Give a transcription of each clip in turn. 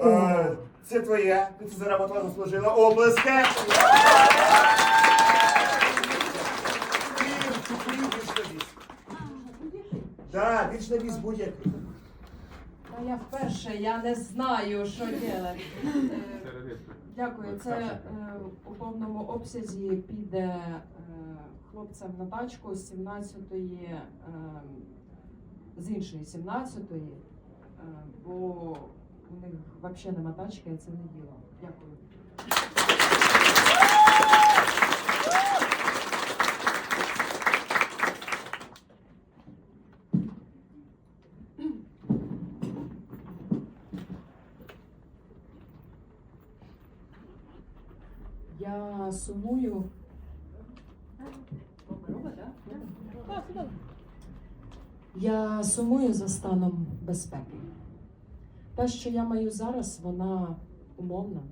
Е, Це твоє, ти це заработала, заслужила. Віз. Так, більш на віз будь-який. Та я вперше, я не знаю, що робити. Дякую. Це е, у повному обсязі піде е, хлопцям на тачку з 17-ї, е, з іншої 17-ї, е, бо взагалі нема тачки, а це не діло. Дякую. Я сумую. Я сумую за станом безпеки. Те, що я маю зараз, вона умовна.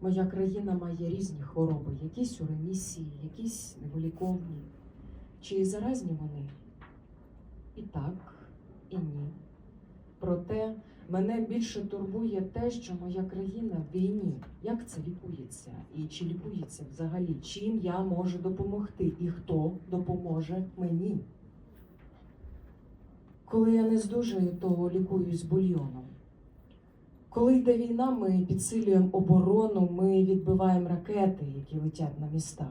Моя країна має різні хвороби, якісь у ремісії, якісь невиліковні. Чи заразні вони? І так, і ні. Проте мене більше турбує те, що моя країна в війні. Як це лікується? І чи лікується взагалі? Чим я можу допомогти? І хто допоможе мені? Коли я не здужую, то лікуюсь бульйоном. Коли йде війна, ми підсилюємо оборону, ми відбиваємо ракети, які летять на міста.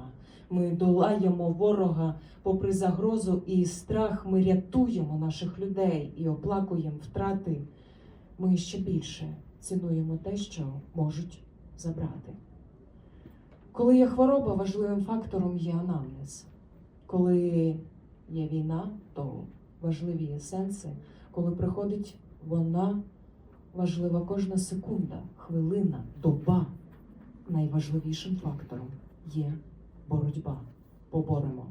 Ми долаємо ворога попри загрозу і страх. Ми рятуємо наших людей і оплакуємо втрати. Ми ще більше цінуємо те, що можуть забрати. Коли є хвороба, важливим фактором є анамнез. Коли є війна, то важливі есенси, сенси. Коли приходить вона, важлива кожна секунда, хвилина, доба. Найважливішим фактором є боротьба. Поборемо